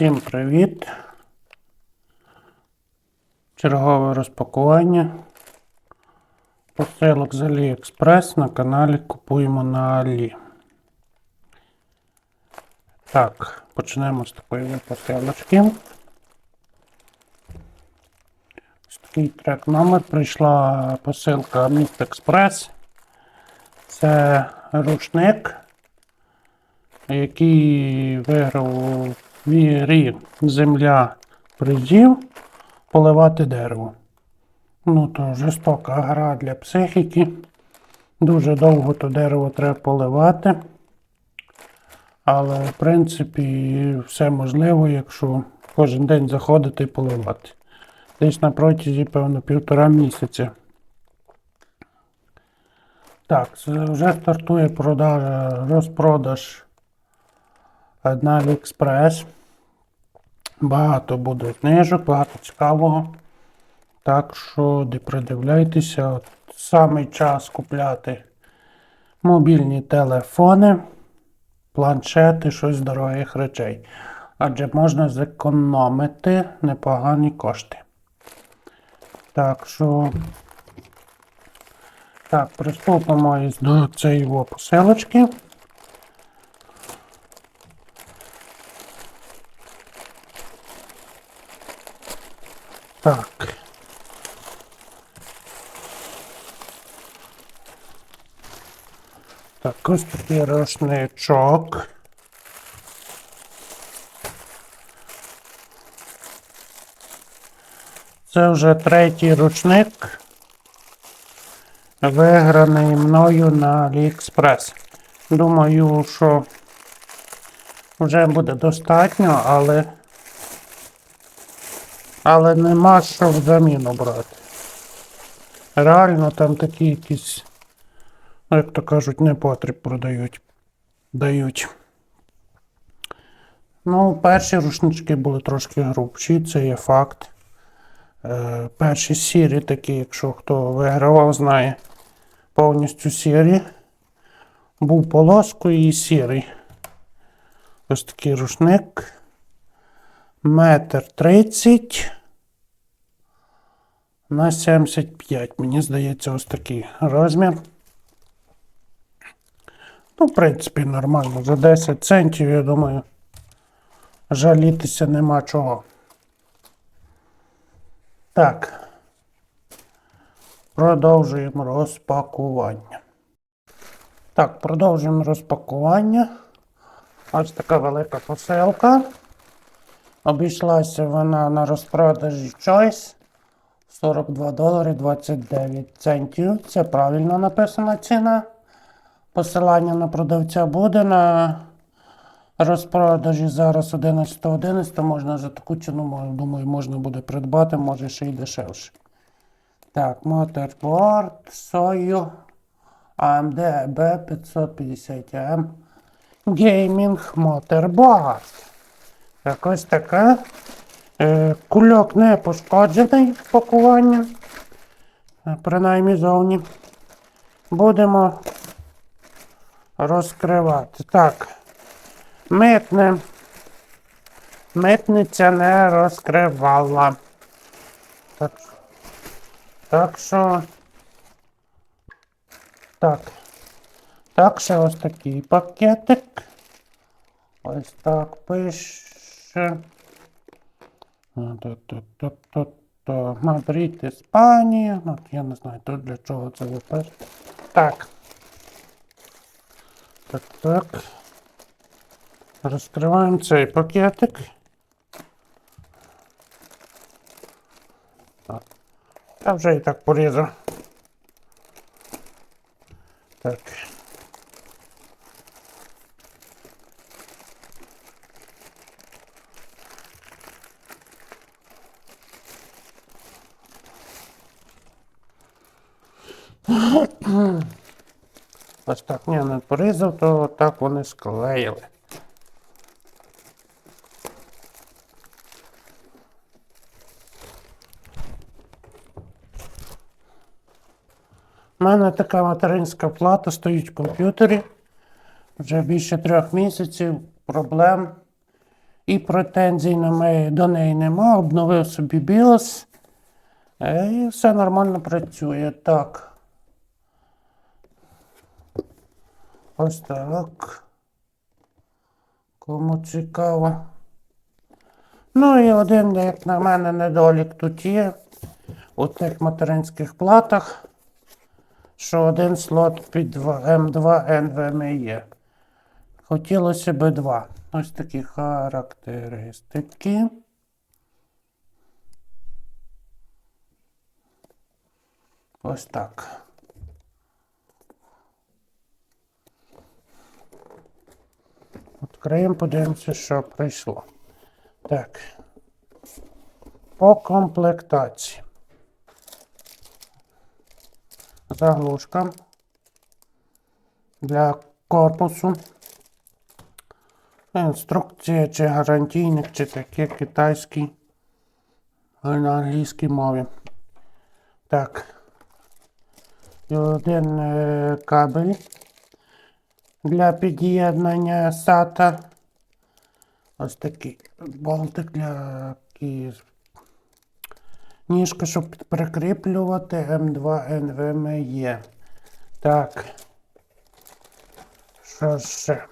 Всім привіт. Чергове розпакування. Посилок з AliExpress на каналі Купуємо на Алі. Так, почнемо з такої посилочки. Ось такий трек номер. Прийшла посилка Міст Експрес. Це рушник який виграв вірі земля призів поливати дерево. Ну, то жорстока гра для психіки. Дуже довго то дерево треба поливати. Але, в принципі, все можливо, якщо кожен день заходити і поливати. Десь на протязі, певно, півтора місяця. Так, вже стартує продаж, розпродаж на AliExpress. Багато буде знижок, багато цікавого. Так що де придивляйтеся, самий час купляти мобільні телефони, планшети, щось з дорогих речей. Адже можна зекономити непогані кошти. Так що, так, приступимо до цієї посилочки. Так. Так, ось такий рушничок. Це вже третій ручник, виграний мною на AliExpress. Думаю, що вже буде достатньо, але але нема що в заміну брати. Реально там такі якісь, ну, як то кажуть, непотріб продають. Дають. Ну, перші рушнички були трошки грубші, це є факт. Е, перші сірі такі, якщо хто вигравав, знає, повністю сірі. Був полоскою і сірий. Ось такий рушник. Метр тридцять на 75. Мені здається, ось такий розмір. Ну, в принципі, нормально. За 10 центів, я думаю, жалітися нема чого. Так. Продовжуємо розпакування. Так, продовжуємо розпакування. Ось така велика посилка. Обійшлася вона на розпродажі Choice 42 долари 29 центів. Це правильно написана ціна. Посилання на продавця буде на розпродажі зараз 11.11. 11. Можна за таку ціну, думаю, можна буде придбати, може ще й дешевше. Так, моторборд, Сою, AMD B550M. Gaming Motorboard. Якось таке. Е, Кульок не пошкоджений пакування. Е, Принаймні зовні. Будемо розкривати. Так. Митне. Митниця не розкривала. Так. Так що. Так. Так, ще ось такий пакетик. Ось так пише. Та-та-та-та-та. Мадрид, Іспанія. Ну, я не знаю, тут для чого це виписано. Так. Так, так. Розкриваємо цей пакетик. Так. Я вже і так порізав. Так. Ось так, не порізав, то так вони склеїли. У мене така материнська плата стоїть в комп'ютері. Вже більше трьох місяців проблем І претензій на неї, до неї нема. Обновив собі BIOS. Е, І все нормально працює. Так. Ось так. Кому цікаво. Ну і один, як на мене, недолік тут є. У тих материнських платах, що один слот під два- М2 NVMe. Хотілося б два. Ось такі характеристики. Ось так. Відкриємо, подивимося, що прийшло. Так. По комплектації. Заглушка для корпусу. Інструкція чи гарантійник, чи таке китайський на англійській мові. Так. І один е, кабель для під'єднання SATA. Ось такий болтик для і ніжка, щоб прикріплювати М2 NVMe. Так. Що ще?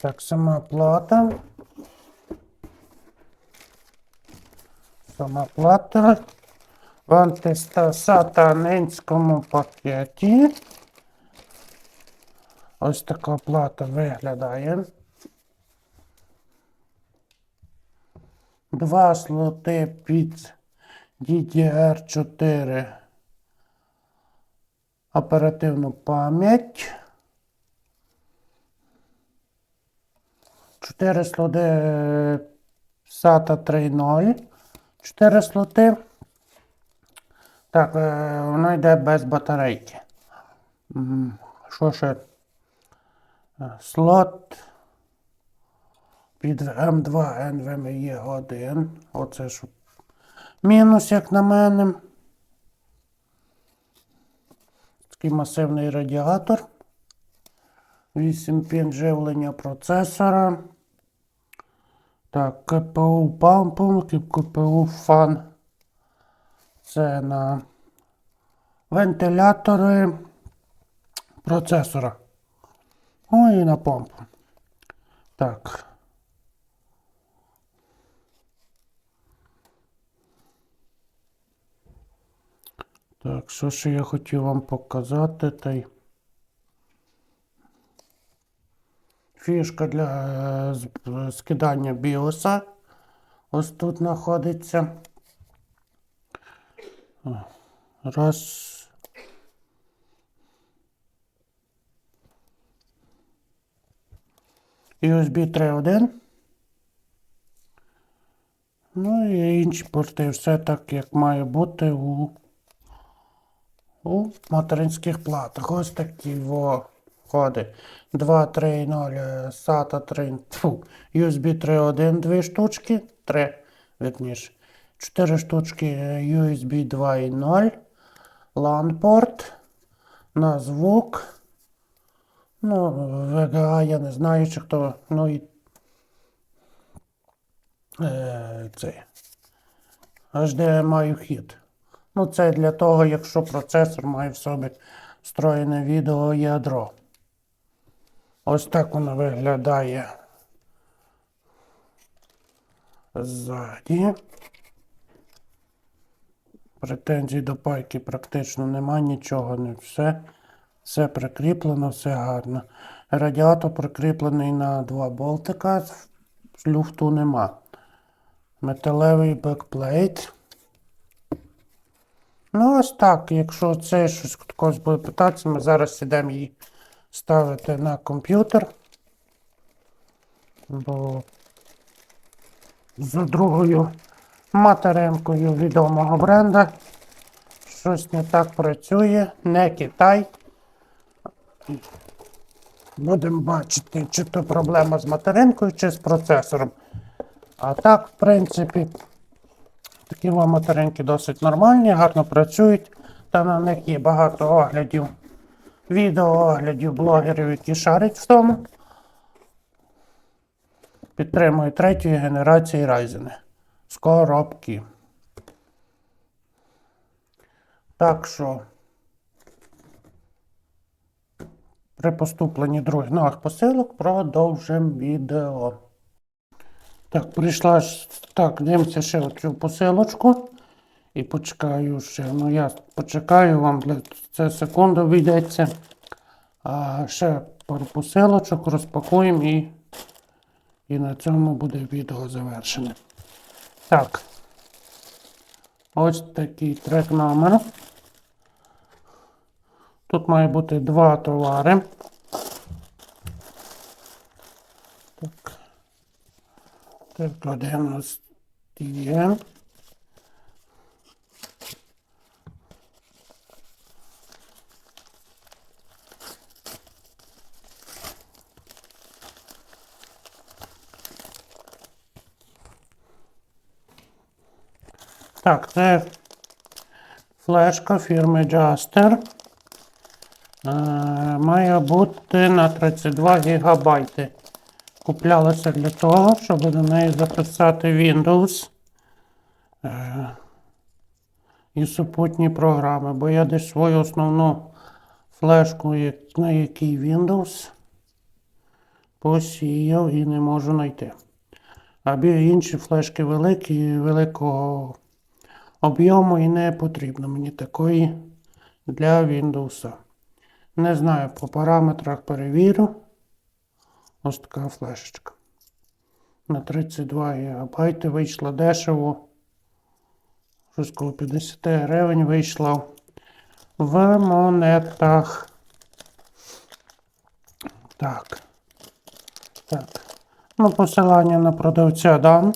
Так, сама плата. Сама плата. В антисатанинському пакеті. Ось така плата виглядає. Два слоти під DDR4 оперативну пам'ять. Чотири слоти е, SATA 3.0. Чотири слоти. Так, е, воно йде без батарейки. Що ще? Е, Слот під М2 NVMe 1. Оце ж мінус, як на мене. Такий масивний радіатор. 8 пін живлення процесора. Так, КПУ пампу, КПУ фан. Це на вентилятори процесора. О, і на помпу. Так. Так, що ще я хотів вам показати? Та й фішка для е, скидання біоса. Ось тут знаходиться. Раз. USB 3.1. Ну і інші порти. Все так, як має бути у, у материнських платах. Ось такі во входи. 2.3.0 SATA 3. Фу, USB 3.1 дві штучки. 3, вірніше. 4 штучки USB 2.0. LAN порт. На звук. Ну, VGA я не знаю, чи хто. Ну і е, це. HDMI вхід. Ну, це для того, якщо процесор має в собі встроєне відеоядро. Ось так воно виглядає ззаді. Претензій до пайки практично нема, нічого не все. Все прикріплено, все гарно. Радіатор прикріплений на два болтика, люфту нема. Металевий бекплейт. Ну, ось так. Якщо це щось когось буде питатися, ми зараз ідемо її ставити на комп'ютер. Бо за другою материнкою відомого бренда щось не так працює, не Китай. Будемо бачити, чи то проблема з материнкою, чи з процесором. А так, в принципі, такі вам материнки досить нормальні, гарно працюють. Та на них є багато оглядів, відеооглядів блогерів, які шарять в тому. Підтримує третьої генерації Ryzen з коробки. Так що при поступленні других нових посилок продовжимо відео. Так, прийшла. Так, дивимося ще оцю посилочку. І почекаю ще. Ну, я почекаю вам для це секунду війдеться. А ще пару посилочок розпакуємо і, і на цьому буде відео завершене. Так. Ось такий трек номер. Тут має бути два товари. Так. Так, у нас є. Так, це флешка фірми Jaster. Е, має бути на 32 гігабайти. Куплялася для того, щоб до неї записати Windows е, і супутні програми. Бо я десь свою основну флешку, на якій Windows, посіяв і не можу знайти. Або інші флешки великі, великого об'єму і не потрібно мені такої для Windows. Не знаю, по параметрах перевірю. Ось така флешечка. На 32 ГБ вийшла дешево. Щось коло 50 гривень вийшла в монетах. Так. Так. Ну, посилання на продавця дам.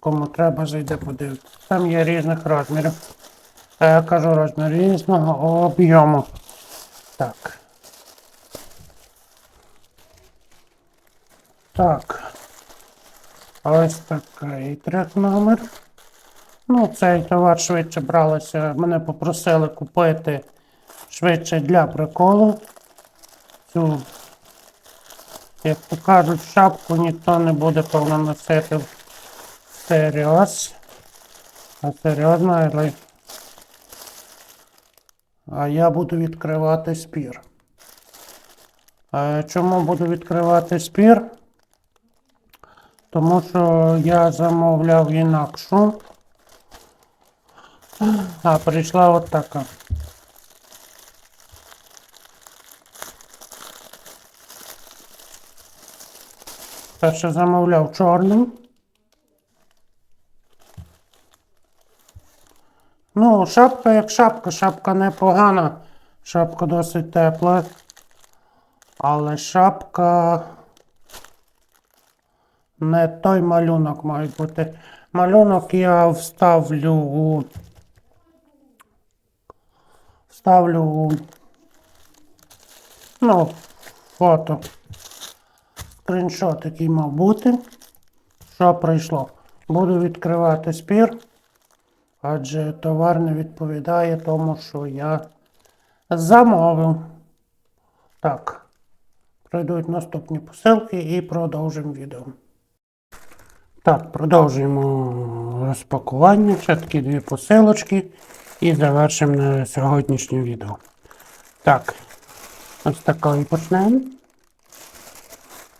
Кому треба, зайде подивитися. Там є різних розмірів. А я кажу розмір різного об'єму. Так. Так. Ось такий трек номер. Ну, цей товар швидше бралося. Мене попросили купити швидше для приколу. Цю, як то кажуть, шапку ніхто не буде повно носити всерйоз. А серйозно, але. Я буду відкривати спір. Чому буду відкривати спір? Тому що я замовляв інакшу. А прийшла от така. Перше замовляв чорну. Ну, шапка як шапка, шапка непогана, шапка досить тепла. Але шапка не той малюнок має бути. Малюнок я вставлю у. Вставлю. Ну, фото. Скріншот, який мав бути. Що прийшло? Буду відкривати спір. Адже товар не відповідає тому, що я замовив. Так. Пройдуть наступні посилки і продовжимо відео. Так, продовжуємо розпакування. Ще такі дві посилочки. І завершимо на сьогоднішнє відео. Так, ось такої почнемо.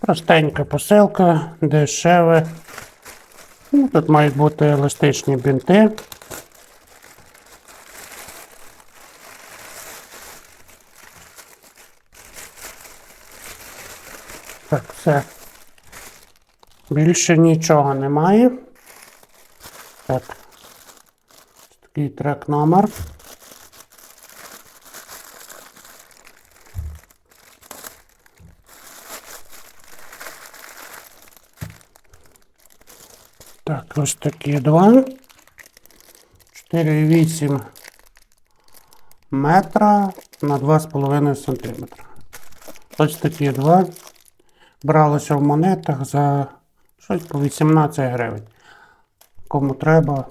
Простенька посилка, дешеве. Ну, Тут мають бути еластичні бінти. Так, все. Більше нічого немає. Так. Такий трек номер. Так, ось такі два. 4,8 метра на 2,5 сантиметра. Ось такі два. Бралося в монетах за щось по 18 гривень. Кому треба,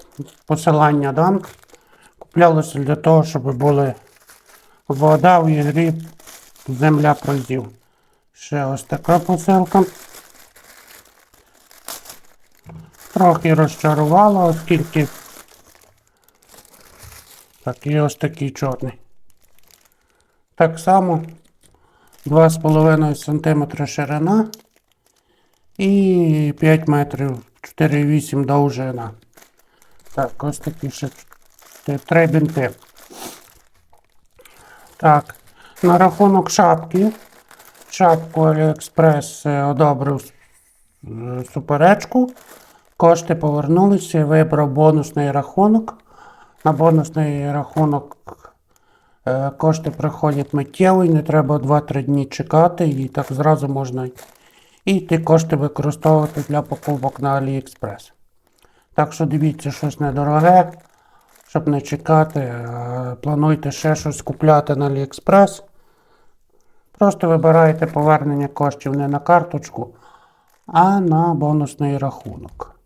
посилання дам. Куплялося для того, щоб були вода в ігрі, земля пройдів. Ще ось така посилка. Трохи розчарувало, оскільки. Так, і ось такий чорний. Так само 2,5 см ширина і 5 метрів 4,8 довжина. Так, ось такі ще три бінти. Так, на рахунок шапки. Шапку Aliexpress е, одобрив е, суперечку. Кошти повернулися, вибрав бонусний рахунок. На бонусний рахунок кошти приходять миттєво і не треба 2-3 дні чекати, і так зразу можна і ті кошти використовувати для покупок на AliExpress. Так що дивіться щось недороге, щоб не чекати. е, Плануйте ще щось купляти на AliExpress. Просто вибираєте повернення коштів не на карточку, а на бонусний рахунок.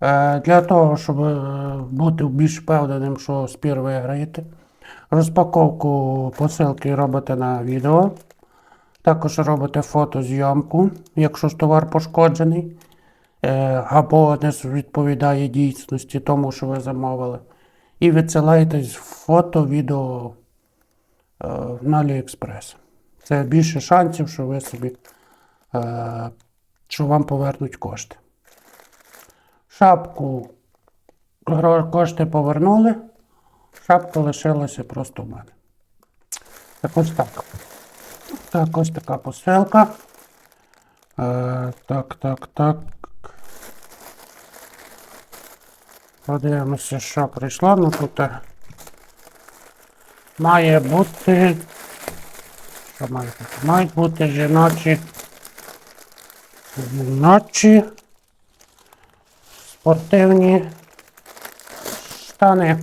Е, Для того, щоб е, бути більш впевненим, що спір виграєте, розпаковку посилки робите на відео. Також робите фотозйомку, якщо ж товар пошкоджений, е, або не відповідає дійсності тому, що ви замовили. І відсилаєте фото, відео е, на AliExpress. Це більше шансів, що ви собі, е, що вам повернуть кошти. Шапку кошти повернули, шапка лишилася просто в мене. Так ось так. Так, ось така посилка. Е, так, так, так. Подивимося, що прийшло. Ну тут е, має бути. Що має бути? Мають бути жіночі. Жіночі спортивні штани.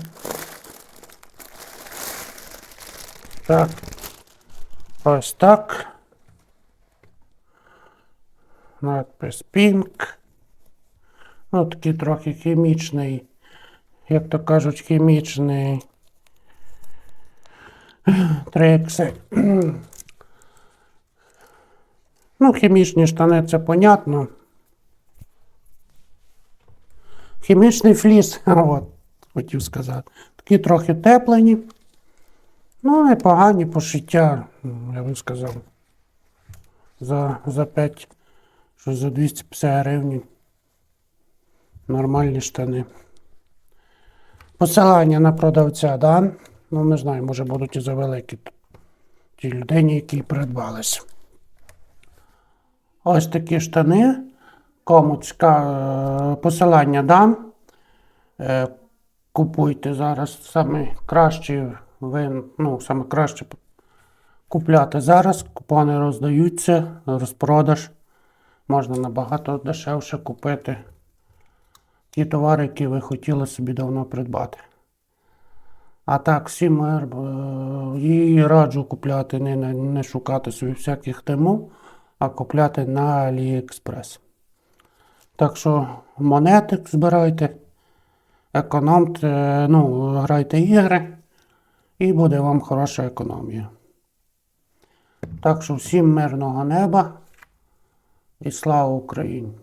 Так. Ось так. Надпис Pink. Ну, такий трохи хімічний, як то кажуть, хімічний. 3X. Ну, хімічні штани це понятно. Хімічний фліс, от, хотів сказати. Такі трохи теплені. Ну, непогані пошиття, я би сказав. За, за 5, що за 250 гривень. Нормальні штани. Посилання на продавця, да? Ну, не знаю, може будуть і за великі ті людині, які придбались. Ось такі штани. Кому цікаво, посилання дам. Е, Купуйте зараз саме ви, ну, саме краще купляти зараз. Купони роздаються, розпродаж. Можна набагато дешевше купити ті товари, які ви хотіли собі давно придбати. А так, всім мир, е, раджу купляти, не, не, шукати собі всяких тему, а купляти на AliExpress. Так що монетик збирайте, економте, ну, грайте ігри, і буде вам хороша економія. Так що всім мирного неба і слава Україні!